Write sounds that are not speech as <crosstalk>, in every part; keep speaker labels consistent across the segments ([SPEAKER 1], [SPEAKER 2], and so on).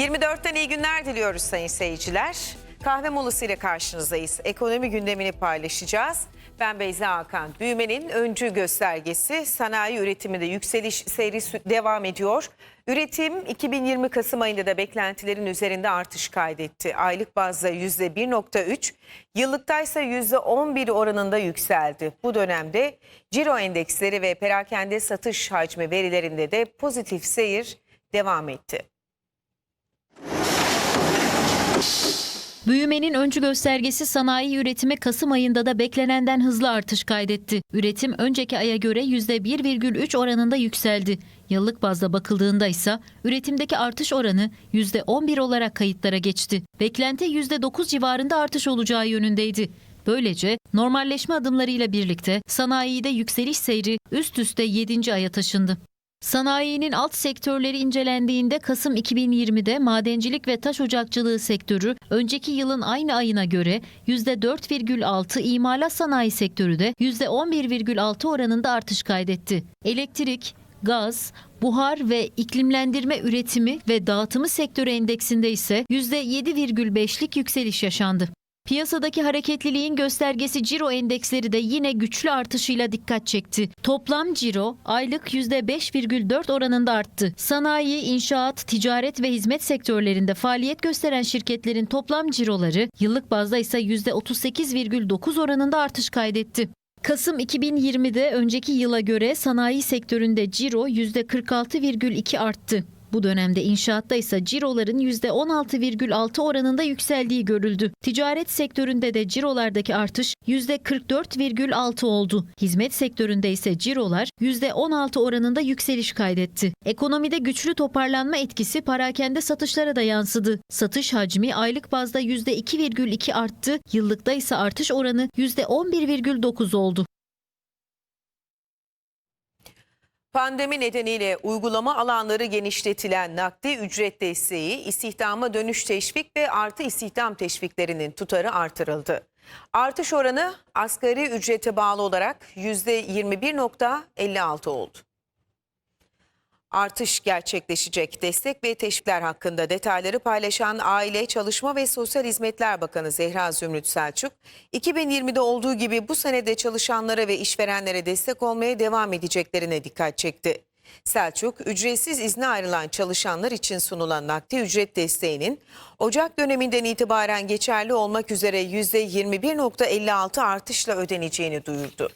[SPEAKER 1] 24'ten iyi günler diliyoruz sayın seyirciler. Kahve molası ile karşınızdayız. Ekonomi gündemini paylaşacağız. Ben Beyza Hakan. Büyümenin öncü göstergesi sanayi üretiminde yükseliş seyri devam ediyor. Üretim 2020 Kasım ayında da beklentilerin üzerinde artış kaydetti. Aylık bazda %1.3, yıllıkta ise %11 oranında yükseldi. Bu dönemde ciro endeksleri ve perakende satış hacmi verilerinde de pozitif seyir devam etti.
[SPEAKER 2] Büyümenin öncü göstergesi sanayi üretimi Kasım ayında da beklenenden hızlı artış kaydetti. Üretim önceki aya göre %1,3 oranında yükseldi. Yıllık bazda bakıldığında ise üretimdeki artış oranı %11 olarak kayıtlara geçti. Beklenti %9 civarında artış olacağı yönündeydi. Böylece normalleşme adımlarıyla birlikte sanayide yükseliş seyri üst üste 7. aya taşındı. Sanayinin alt sektörleri incelendiğinde Kasım 2020'de madencilik ve taş ocakçılığı sektörü önceki yılın aynı ayına göre %4,6, imalat sanayi sektörü de %11,6 oranında artış kaydetti. Elektrik, gaz, buhar ve iklimlendirme üretimi ve dağıtımı sektörü endeksinde ise %7,5'lik yükseliş yaşandı. Piyasadaki hareketliliğin göstergesi ciro endeksleri de yine güçlü artışıyla dikkat çekti. Toplam ciro aylık %5,4 oranında arttı. Sanayi, inşaat, ticaret ve hizmet sektörlerinde faaliyet gösteren şirketlerin toplam ciroları yıllık bazda ise %38,9 oranında artış kaydetti. Kasım 2020'de önceki yıla göre sanayi sektöründe ciro %46,2 arttı. Bu dönemde inşaatta ise ciroların %16,6 oranında yükseldiği görüldü. Ticaret sektöründe de cirolardaki artış %44,6 oldu. Hizmet sektöründe ise cirolar %16 oranında yükseliş kaydetti. Ekonomide güçlü toparlanma etkisi parakende satışlara da yansıdı. Satış hacmi aylık bazda %2,2 arttı, yıllıkta ise artış oranı %11,9 oldu.
[SPEAKER 1] Pandemi nedeniyle uygulama alanları genişletilen nakdi ücret desteği, istihdama dönüş teşvik ve artı istihdam teşviklerinin tutarı artırıldı. Artış oranı asgari ücrete bağlı olarak %21.56 oldu. Artış gerçekleşecek destek ve teşvikler hakkında detayları paylaşan Aile, Çalışma ve Sosyal Hizmetler Bakanı Zehra Zümrüt Selçuk, 2020'de olduğu gibi bu senede çalışanlara ve işverenlere destek olmaya devam edeceklerine dikkat çekti. Selçuk, ücretsiz izne ayrılan çalışanlar için sunulan nakdi ücret desteğinin Ocak döneminden itibaren geçerli olmak üzere %21.56 artışla ödeneceğini duyurdu.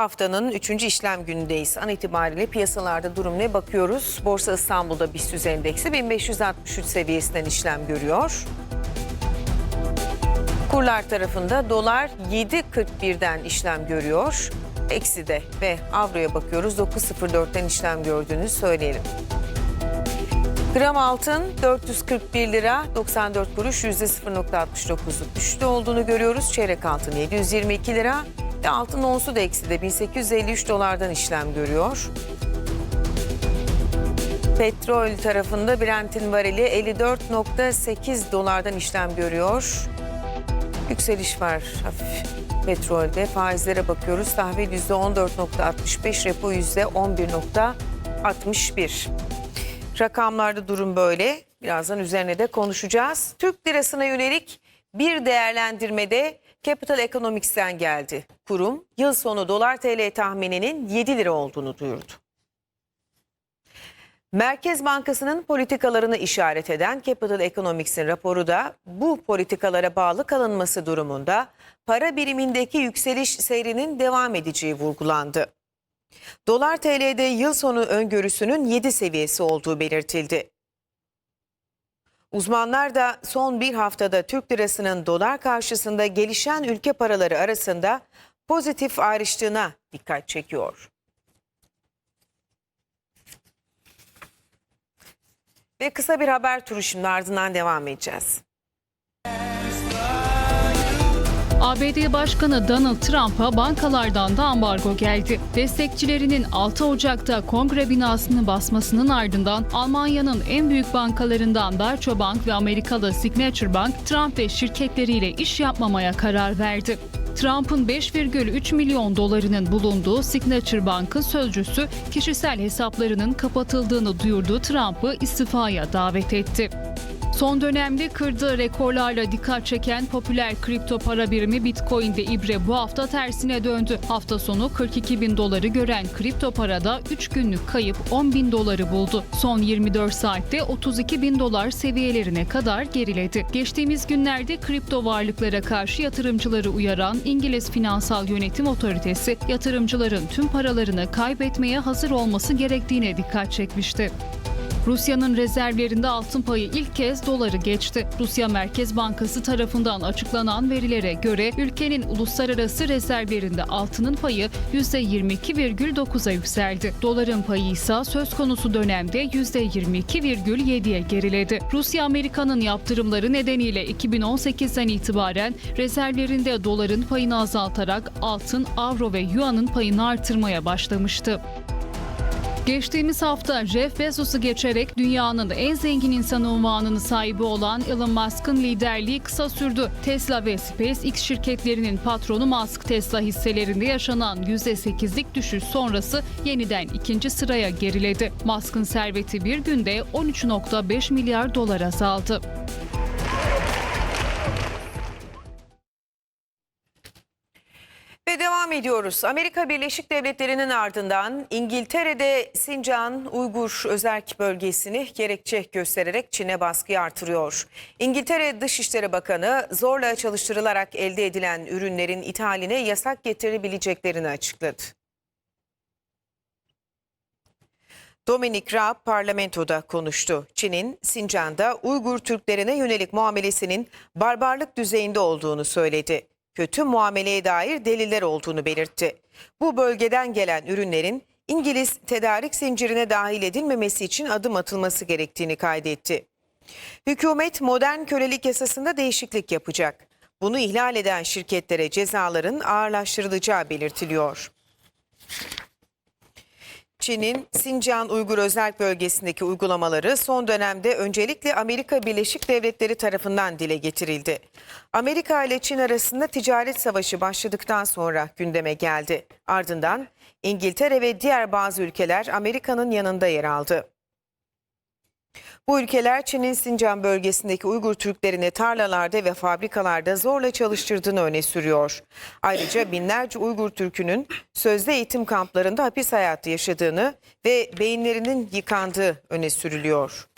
[SPEAKER 1] Haftanın 3. işlem günündeyiz. An itibariyle piyasalarda durum ne bakıyoruz? Borsa İstanbul'da BIST endeksi 1563 seviyesinden işlem görüyor. Kurlar tarafında dolar 7.41'den işlem görüyor. Eksi de ve avroya bakıyoruz 9.04'ten işlem gördüğünü söyleyelim. Gram altın 441 lira 94 kuruş %0.69'luk düşüşte olduğunu görüyoruz. Çeyrek altın 722 lira ve altın onsu da eksi de 1853 dolardan işlem görüyor. Petrol tarafında Brent'in varili 54.8 dolardan işlem görüyor. Yükseliş var hafif petrolde. Faizlere bakıyoruz. Tahvil %14.65, repo %11.61. Rakamlarda durum böyle. Birazdan üzerine de konuşacağız. Türk lirasına yönelik bir değerlendirmede Capital Economics'ten geldi. Kurum yıl sonu dolar TL tahmininin 7 lira olduğunu duyurdu. Merkez Bankası'nın politikalarını işaret eden Capital Economics'in raporu da bu politikalara bağlı kalınması durumunda para birimindeki yükseliş seyrinin devam edeceği vurgulandı. Dolar TL'de yıl sonu öngörüsünün 7 seviyesi olduğu belirtildi. Uzmanlar da son bir haftada Türk lirasının dolar karşısında gelişen ülke paraları arasında pozitif ayrıştığına dikkat çekiyor. Ve kısa bir haber turu şimdi ardından devam edeceğiz.
[SPEAKER 3] ABD Başkanı Donald Trump'a bankalardan da ambargo geldi. Destekçilerinin 6 Ocak'ta kongre binasını basmasının ardından Almanya'nın en büyük bankalarından Deutsche Bank ve Amerikalı Signature Bank Trump ve şirketleriyle iş yapmamaya karar verdi. Trump'ın 5,3 milyon dolarının bulunduğu Signature Bank'ın sözcüsü kişisel hesaplarının kapatıldığını duyurdu Trump'ı istifaya davet etti. Son dönemde kırdığı rekorlarla dikkat çeken popüler kripto para birimi Bitcoin'de ibre bu hafta tersine döndü. Hafta sonu 42 bin doları gören kripto parada 3 günlük kayıp 10 bin doları buldu. Son 24 saatte 32 bin dolar seviyelerine kadar geriledi. Geçtiğimiz günlerde kripto varlıklara karşı yatırımcıları uyaran İngiliz Finansal Yönetim Otoritesi yatırımcıların tüm paralarını kaybetmeye hazır olması gerektiğine dikkat çekmişti. Rusya'nın rezervlerinde altın payı ilk kez doları geçti. Rusya Merkez Bankası tarafından açıklanan verilere göre ülkenin uluslararası rezervlerinde altının payı %22,9'a yükseldi. Doların payı ise söz konusu dönemde %22,7'ye geriledi. Rusya Amerika'nın yaptırımları nedeniyle 2018'den itibaren rezervlerinde doların payını azaltarak altın, avro ve yuanın payını artırmaya başlamıştı. Geçtiğimiz hafta Jeff Bezos'u geçerek dünyanın en zengin insanı unvanını sahibi olan Elon Musk'ın liderliği kısa sürdü. Tesla ve SpaceX şirketlerinin patronu Musk, Tesla hisselerinde yaşanan %8'lik düşüş sonrası yeniden ikinci sıraya geriledi. Musk'ın serveti bir günde 13.5 milyar dolar azaldı.
[SPEAKER 1] Ediyoruz. Amerika Birleşik Devletleri'nin ardından İngiltere'de Sincan Uygur Özerk bölgesini gerekçe göstererek Çin'e baskıyı artırıyor. İngiltere Dışişleri Bakanı zorla çalıştırılarak elde edilen ürünlerin ithaline yasak getirebileceklerini açıkladı. Dominic Raab parlamentoda konuştu. Çin'in Sincan'da Uygur Türklerine yönelik muamelesinin barbarlık düzeyinde olduğunu söyledi. Kötü muameleye dair deliller olduğunu belirtti. Bu bölgeden gelen ürünlerin İngiliz tedarik zincirine dahil edilmemesi için adım atılması gerektiğini kaydetti. Hükümet modern kölelik yasasında değişiklik yapacak. Bunu ihlal eden şirketlere cezaların ağırlaştırılacağı belirtiliyor. Çin'in Sincan Uygur Özerk Bölgesi'ndeki uygulamaları son dönemde öncelikle Amerika Birleşik Devletleri tarafından dile getirildi. Amerika ile Çin arasında ticaret savaşı başladıktan sonra gündeme geldi. Ardından İngiltere ve diğer bazı ülkeler Amerika'nın yanında yer aldı. Bu ülkeler Çin'in Sincan bölgesindeki Uygur Türklerini tarlalarda ve fabrikalarda zorla çalıştırdığını öne sürüyor. Ayrıca binlerce Uygur Türk'ünün sözde eğitim kamplarında hapis hayatı yaşadığını ve beyinlerinin yıkandığı öne sürülüyor.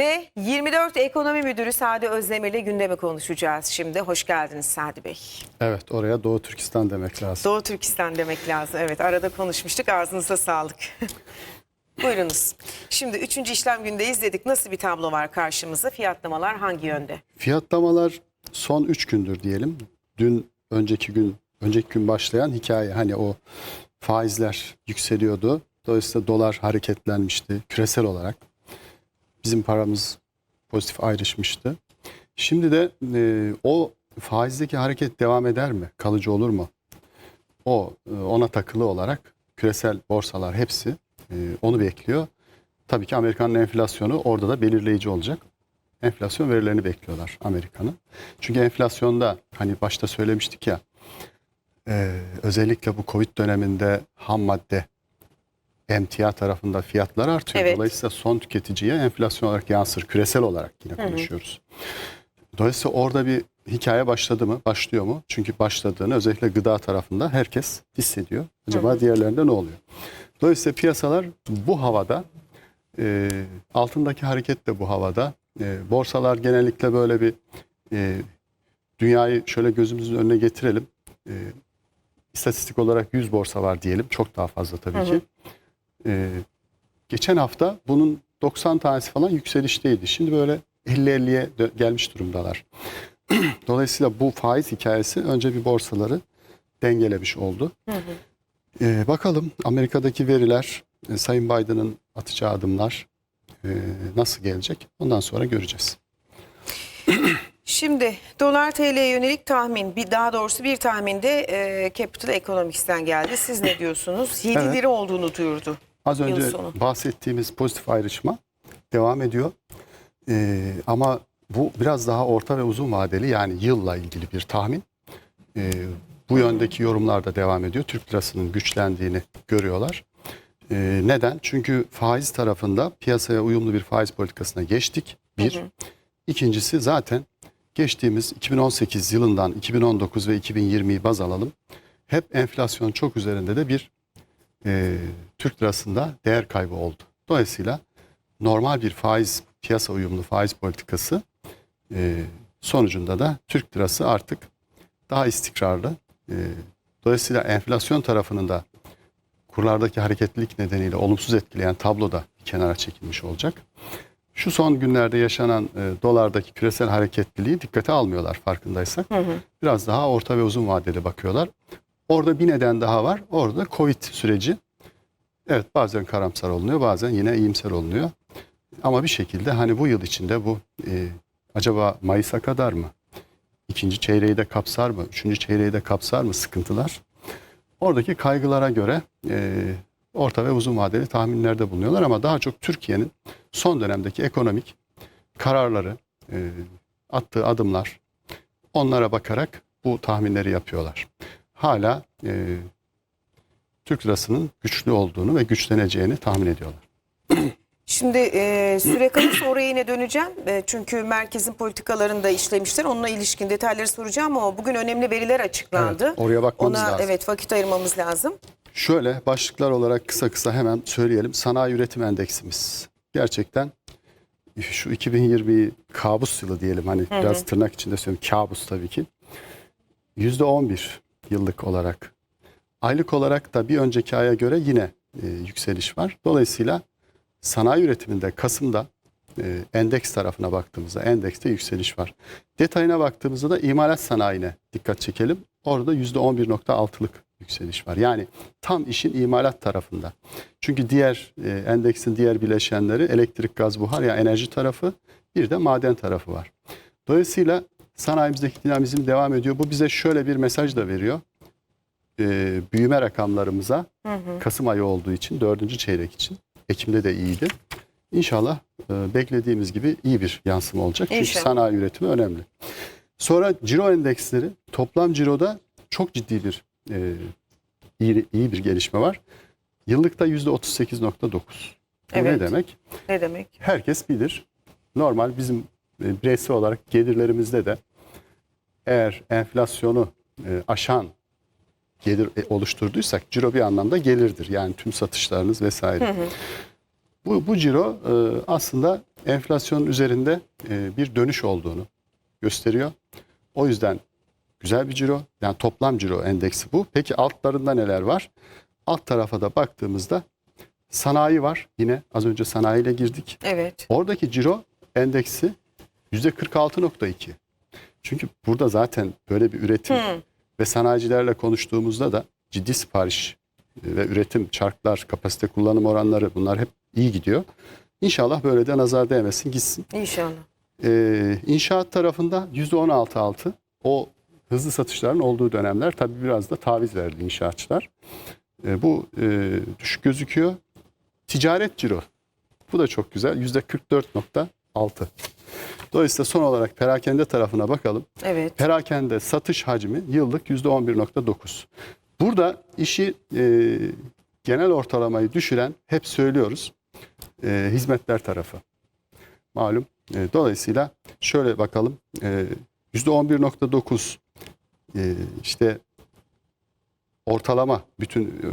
[SPEAKER 1] Ve 24 Ekonomi Müdürü Sadi Özdemir'le gündemi konuşacağız şimdi. Hoş geldiniz Sadi Bey.
[SPEAKER 4] Evet oraya Doğu Türkistan demek lazım.
[SPEAKER 1] Doğu Türkistan demek lazım. Evet arada konuşmuştuk. Ağzınıza sağlık. <laughs> Buyurunuz. Şimdi üçüncü işlem gündeyiz dedik. Nasıl bir tablo var karşımızda? Fiyatlamalar hangi yönde?
[SPEAKER 4] Fiyatlamalar son 3 gündür diyelim. Dün önceki gün önceki gün başlayan hikaye hani o faizler yükseliyordu. Dolayısıyla dolar hareketlenmişti küresel olarak. Bizim paramız pozitif ayrışmıştı. Şimdi de e, o faizdeki hareket devam eder mi? Kalıcı olur mu? O e, ona takılı olarak küresel borsalar hepsi e, onu bekliyor. Tabii ki Amerika'nın enflasyonu orada da belirleyici olacak. Enflasyon verilerini bekliyorlar Amerika'nın. Çünkü enflasyonda hani başta söylemiştik ya e, özellikle bu Covid döneminde ham madde emtia tarafında fiyatlar artıyor.
[SPEAKER 1] Evet.
[SPEAKER 4] Dolayısıyla son tüketiciye enflasyon olarak yansır. Küresel olarak yine konuşuyoruz. Dolayısıyla orada bir hikaye başladı mı? Başlıyor mu? Çünkü başladığını özellikle gıda tarafında herkes hissediyor. Acaba diğerlerinde ne oluyor? Dolayısıyla piyasalar bu havada, e, altındaki hareket de bu havada. E, borsalar genellikle böyle bir e, dünyayı şöyle gözümüzün önüne getirelim. E, istatistik olarak 100 borsa var diyelim. Çok daha fazla tabii ki. E, geçen hafta bunun 90 tanesi falan yükselişteydi. Şimdi böyle 50-50'ye dö- gelmiş durumdalar. <clears throat> Dolayısıyla bu faiz hikayesi önce bir borsaları dengelemiş oldu. Ee, bakalım Amerika'daki veriler, e, Sayın Biden'ın atacağı adımlar e, nasıl gelecek? Ondan sonra göreceğiz. <clears throat>
[SPEAKER 1] Şimdi dolar TL'ye yönelik tahmin, bir daha doğrusu bir tahminde e, Capital Economics'ten geldi. Siz ne diyorsunuz? 7
[SPEAKER 4] Evet.
[SPEAKER 1] lira olduğunu duyurdu.
[SPEAKER 4] Az önce
[SPEAKER 1] sonu.
[SPEAKER 4] bahsettiğimiz pozitif ayrışma devam ediyor. Ee, ama bu biraz daha orta ve uzun vadeli yani yılla ilgili bir tahmin. Ee, bu yöndeki yorumlar da devam ediyor. Türk lirasının güçlendiğini görüyorlar. Ee, neden? Çünkü faiz tarafında piyasaya uyumlu bir faiz politikasına geçtik. Bir. İkincisi zaten geçtiğimiz 2018 yılından 2019 ve 2020'yi baz alalım. Hep enflasyon çok üzerinde de bir e, Türk lirasında değer kaybı oldu. Dolayısıyla normal bir faiz piyasa uyumlu faiz politikası e, sonucunda da Türk lirası artık daha istikrarlı. E, dolayısıyla enflasyon tarafının da kurlardaki hareketlilik nedeniyle olumsuz etkileyen tablo da bir kenara çekilmiş olacak. Şu son günlerde yaşanan e, dolardaki küresel hareketliliği dikkate almıyorlar farkındaysak. Biraz daha orta ve uzun vadeli bakıyorlar. Orada bir neden daha var. Orada Covid süreci. Evet bazen karamsar olunuyor bazen yine iyimser olunuyor. Ama bir şekilde hani bu yıl içinde bu e, acaba Mayıs'a kadar mı? İkinci çeyreği de kapsar mı? Üçüncü çeyreği de kapsar mı sıkıntılar? Oradaki kaygılara göre e, orta ve uzun vadeli tahminlerde bulunuyorlar ama daha çok Türkiye'nin son dönemdeki ekonomik kararları, e, attığı adımlar onlara bakarak bu tahminleri yapıyorlar. Hala e, Türk lirasının güçlü olduğunu ve güçleneceğini tahmin ediyorlar.
[SPEAKER 1] Şimdi e, süre kalırsa oraya yine döneceğim. E, çünkü merkezin politikalarını da işlemişler. Onunla ilişkin detayları soracağım ama bugün önemli veriler açıklandı.
[SPEAKER 4] Evet, oraya bakmamız
[SPEAKER 1] Ona,
[SPEAKER 4] lazım.
[SPEAKER 1] Evet vakit ayırmamız lazım.
[SPEAKER 4] Şöyle başlıklar olarak kısa kısa hemen söyleyelim. Sanayi üretim endeksimiz. Gerçekten şu 2020 kabus yılı diyelim hani biraz tırnak içinde söylüyorum kabus tabii ki. %11 yıllık olarak. Aylık olarak da bir önceki aya göre yine e, yükseliş var. Dolayısıyla sanayi üretiminde Kasım'da e, endeks tarafına baktığımızda endekste yükseliş var. Detayına baktığımızda da imalat sanayine dikkat çekelim. Orada %11.6'lık yükseliş var. Yani tam işin imalat tarafında. Çünkü diğer e, endeksin diğer bileşenleri elektrik, gaz, buhar ya enerji tarafı bir de maden tarafı var. Dolayısıyla sanayimizdeki dinamizm devam ediyor. Bu bize şöyle bir mesaj da veriyor. E, büyüme rakamlarımıza Kasım ayı olduğu için dördüncü çeyrek için Ekim'de de iyiydi. İnşallah e, beklediğimiz gibi iyi bir yansıma olacak. Çünkü
[SPEAKER 1] İnşallah.
[SPEAKER 4] sanayi üretimi önemli. Sonra ciro endeksleri toplam ciroda çok ciddi bir e, iyi, iyi bir gelişme var. Yıllıkta %38.9. Bu
[SPEAKER 1] Evet.
[SPEAKER 4] ne demek?
[SPEAKER 1] Ne demek?
[SPEAKER 4] Herkes bilir. Normal bizim bireysel olarak gelirlerimizde de eğer enflasyonu e, aşan gelir e, oluşturduysak ciro bir anlamda gelirdir. Yani tüm satışlarınız vesaire. Bu, bu ciro e, aslında enflasyonun üzerinde e, bir dönüş olduğunu gösteriyor. O yüzden güzel bir ciro. Yani toplam ciro endeksi bu. Peki altlarında neler var? Alt tarafa da baktığımızda sanayi var. Yine az önce sanayiyle girdik.
[SPEAKER 1] Evet.
[SPEAKER 4] Oradaki ciro endeksi %46.2. Çünkü burada zaten böyle bir üretim ve sanayicilerle konuştuğumuzda da ciddi sipariş e, ve üretim, çarklar, kapasite kullanım oranları bunlar hep iyi gidiyor. İnşallah böyle de nazar değmesin gitsin.
[SPEAKER 1] İnşallah.
[SPEAKER 4] Ee, inşaat tarafında %16.6 o hızlı satışların olduğu dönemler tabii biraz da taviz verdi inşaatçılar. Ee, bu e, düşük gözüküyor. Ticaret ciro bu da çok güzel %44.6. Dolayısıyla son olarak perakende tarafına bakalım.
[SPEAKER 1] Evet.
[SPEAKER 4] Perakende satış hacmi yıllık %11.9. Burada işi e, genel ortalamayı düşüren hep söylüyoruz e, hizmetler tarafı. Malum. E, dolayısıyla şöyle bakalım e, %11.9 e, işte ortalama bütün e,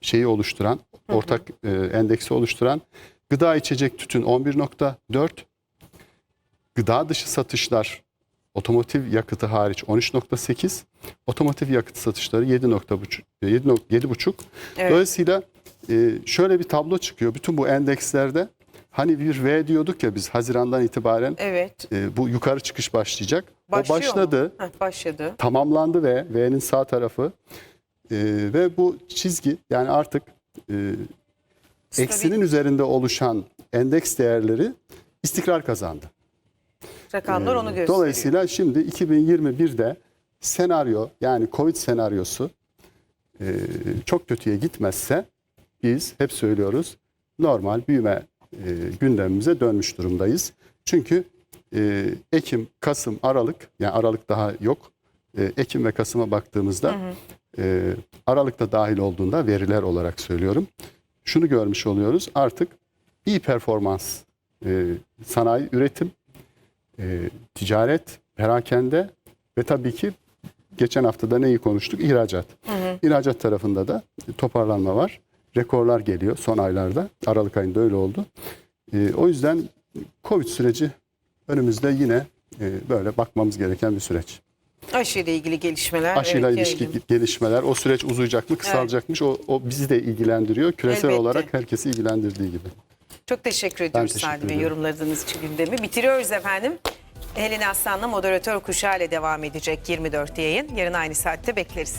[SPEAKER 4] şeyi oluşturan ortak e, endeksi oluşturan gıda içecek tütün 11.4 gıda dışı satışlar otomotiv yakıtı hariç 13.8 otomotiv yakıt satışları 7.5 7.5
[SPEAKER 1] Evet.
[SPEAKER 4] Dolayısıyla e, şöyle bir tablo çıkıyor. Bütün bu endekslerde hani bir V diyorduk ya biz Haziran'dan itibaren
[SPEAKER 1] Evet.
[SPEAKER 4] e, bu yukarı çıkış başlayacak.
[SPEAKER 1] Başlıyor mu?
[SPEAKER 4] başladı.
[SPEAKER 1] Heh, başladı.
[SPEAKER 4] tamamlandı ve V'nin sağ tarafı e, ve bu çizgi yani artık e, eksinin üzerinde oluşan endeks değerleri istikrar kazandı.
[SPEAKER 1] Rakamlar onu gösteriyor.
[SPEAKER 4] Dolayısıyla şimdi 2021'de senaryo yani Covid senaryosu e, çok kötüye gitmezse biz hep söylüyoruz normal büyüme e, gündemimize dönmüş durumdayız. Çünkü e, Ekim, Kasım, Aralık yani Aralık daha yok. E, Ekim ve Kasım'a baktığımızda e, Aralık'ta dahil olduğunda veriler olarak söylüyorum. Şunu görmüş oluyoruz artık iyi performans e, sanayi üretim e, ticaret, perakende ve tabii ki geçen haftada neyi konuştuk? İhracat. İhracat tarafında da toparlanma var. Rekorlar geliyor son aylarda. Aralık ayında öyle oldu. E, o yüzden Covid süreci önümüzde yine e, böyle bakmamız gereken bir süreç.
[SPEAKER 1] Aşıyla ilgili gelişmeler.
[SPEAKER 4] Aşıyla
[SPEAKER 1] evet,
[SPEAKER 4] ilişki
[SPEAKER 1] gelelim.
[SPEAKER 4] gelişmeler, o süreç uzayacak mı, kısalacakmış o, o bizi de ilgilendiriyor. Küresel
[SPEAKER 1] Elbette.
[SPEAKER 4] olarak herkesi ilgilendirdiği gibi.
[SPEAKER 1] Çok teşekkür ediyoruz
[SPEAKER 4] teşekkür
[SPEAKER 1] Sadi Bey yorumladığınız için gündemi. Bitiriyoruz efendim. Helin Aslan'la moderatör kuşağıyla devam edecek 24 yayın. Yarın aynı saatte bekleriz.